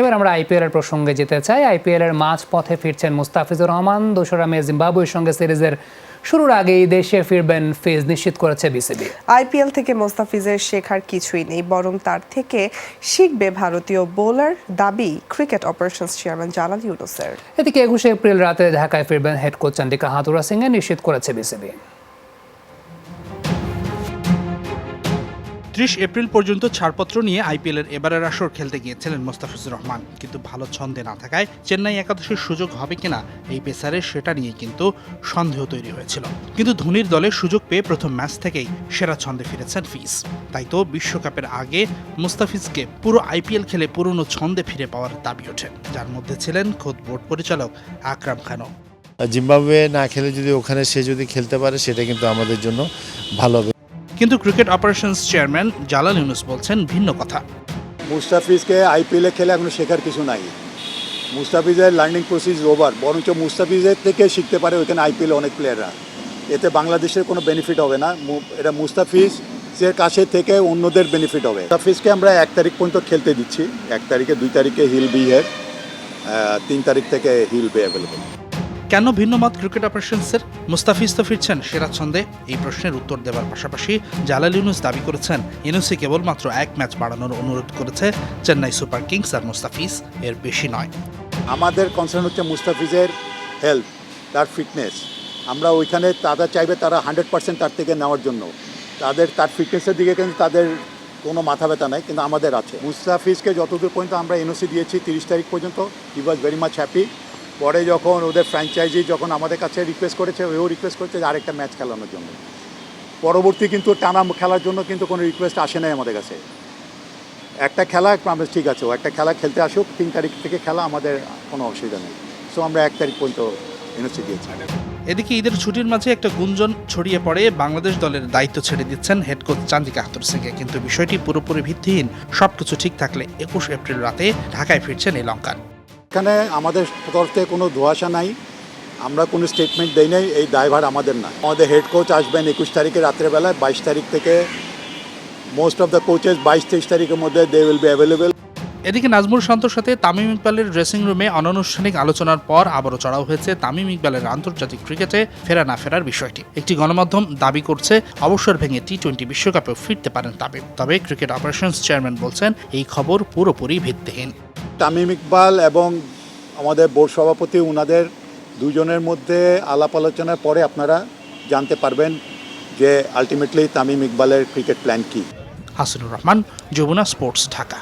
এবার আমরা আইপিএল এর প্রসঙ্গে যেতে চাই। আইপিএল এর মাঝ পথে ফিরছেন মুস্তাফিজুর রহমান দোসরা মে জিম্বাবুয়ের সঙ্গে সিরিজের শুরুর আগেই দেশে ফিরবেন ফেজ নিশ্চিত করেছে বিসিবি। আইপিএল থেকে মোস্তাফিজের শেখার কিছুই নেই বরং তার থেকে শিখবে ভারতীয় বোলার দাবি ক্রিকেট অপারেশনস চেয়ারম্যান জালাল ইউনুসের। এদিকে একুশে এপ্রিল রাতে ঢাকায় ফিরবেন head coach Chandika Hathurusingha নিশ্চিত করেছে বিসিবি। ত্রিশ এপ্রিল পর্যন্ত ছাড়পত্র নিয়ে আইপিএলের এবারের আসর খেলতে গিয়েছিলেন মোস্তাফিজুর রহমান। কিন্তু ভালো ছন্দে না থাকায় চেন্নাই একাদশের সুযোগ হবে কিনা এই পেসারের সেটা নিয়ে কিন্তু সন্দেহ তৈরি হয়েছিল। কিন্তু ধোনির দলে সুযোগ পেয়ে প্রথম ম্যাচ থেকেই সেরা ছন্দে ফিরেছেন ফিস তাই তো বিশ্বকাপের আগে মুস্তাফিজকে পুরো আইপিএল খেলে পুরনো ছন্দে ফিরে পাওয়ার দাবি ওঠে। যার মধ্যে ছিলেন খোদ বোর্ড পরিচালক আকরাম খানও। জিম্বাবুয়ে না খেলে যদি ওখানে সে যদি খেলতে পারে, সেটা কিন্তু আমাদের জন্য ভালো হবে। কিন্তু cricket operations chairman Jalal Yunus বলছেন ভিন্ন কথা। মুস্তাফিজকে আইপিএলে খেলে এখনও শেখার কিছু নাই। মুস্তাফিজের লার্নিং প্রসেস ওভার বরঞ্চ মুস্তাফিজের থেকে শিখতে পারে ওইখানে আইপিএল অনেক প্লেয়াররা এতে বাংলাদেশের কোনো বেনিফিট হবে না। এটা মুস্তাফিজ এর কাছে থেকে অন্যদের বেনিফিট হবে। মুস্তাফিজকে আমরা এক তারিখ পর্যন্ত খেলতে দিচ্ছি। এক তারিখে, দুই তারিখে হিল বি হের তিন তারিখ থেকে হিল বি অ্যাভেলেবল কেন ভিন্ন মত ক্রিকেট অপারেশনসের মুস্তাফিজ তো ফিরছেন সেরা ছন্দে? এই প্রশ্নের উত্তর দেওয়ার পাশাপাশি জালাল ইউনুস দাবি করেছেন ইউনুসি কেবলমাত্র এক ম্যাচ বাড়ানোর অনুরোধ করেছে চেন্নাই সুপার কিংস আর মুস্তাফিজ। এর বেশি নয়। আমাদের কনসার্ন হচ্ছে মুস্তাফিজের হেলথ তার ফিটনেস আমরা ওইখানে তারা চাইবে তারা হান্ড্রেড পার্সেন্ট তার থেকে নেওয়ার জন্য। তাদের, তার ফিটনেসের দিকে কিন্তু তাদের কোনো মাথা ব্যথা নাই, কিন্তু আমাদের আছে। মুস্তাফিজকে যতদূর পর্যন্ত আমরা এনওসি দিয়েছি তিরিশ তারিখ পর্যন্ত he was very much happy পরে যখন ওদের ফ্র্যাঞ্চাইজি যখন আমাদের কাছে রিকোয়েস্ট করেছে ওও রিকোয়েস্ট করেছে যে আরেকটা ম্যাচ খেলানোর জন্য। পরবর্তী কিন্তু টানা খেলার জন্য কিন্তু কোনো রিকোয়েস্ট আসে নাই আমাদের কাছে। একটা খেলা, আমরা ঠিক আছে একটা খেলা খেলতে আসুক, তিন তারিখ থেকে খেলা আমাদের কোনো অসুবিধা নেই। সো আমরা এক তারিখ পর্যন্ত এনওসি দিয়েছি। এদিকে ঈদের ছুটির মাঝে একটা গুঞ্জন ছড়িয়ে পড়ে, বাংলাদেশ দলের দায়িত্ব ছেড়ে দিচ্ছেন হেড কোচ চান্দিকা হাতুর সিংকে কিন্তু বিষয়টি পুরোপুরি ভিত্তিহীন। সবকিছু ঠিক থাকলে একুশ এপ্রিল রাতে ঢাকায় ফিরছেন এই লঙ্কান। এখানে আমাদের তরফ থেকে কোনো ধোয়াশা নাই। আমরা কোনো স্টেটমেন্ট দেই নাই, এই দায়ভার আমাদের না। আমাদের হেড কোচ আসবেন একুশ তারিখে রাত্রেবেলায়, বাইশ তারিখ থেকে মোস্ট অফ দ্য কোচেস বাইশ তেইশ তারিখের মধ্যে দে উইল বি অ্যাভেলেবেল এদিকে নাজমুল শান্তর সাথে তামিম ইকবালের ড্রেসিং রুমে অনানুষ্ঠানিক আলোচনার পর আবারও চড়াও হয়েছে তামিম ইকবালের আন্তর্জাতিক ক্রিকেটে ফেরা না ফেরার বিষয়টি। একটি গণমাধ্যম দাবি করছে, অবসর ভেঙে টি টোয়েন্টি বিশ্বকাপেও ফিরতে পারেন তামিম। তবে ক্রিকেট অপারেশনস চেয়ারম্যান বলছেন, এই খবর পুরোপুরি ভিত্তিহীন। তামিম ইকবাল এবং আমাদের বোর্ড সভাপতি ওনাদের দুজনের মধ্যে আলাপ আলোচনার পরে আপনারা জানতে পারবেন যে আলটিমেটলি তামিম ইকবালের ক্রিকেট প্ল্যান কী। হাসিনুর রহমান, যমুনা স্পোর্টস, ঢাকা।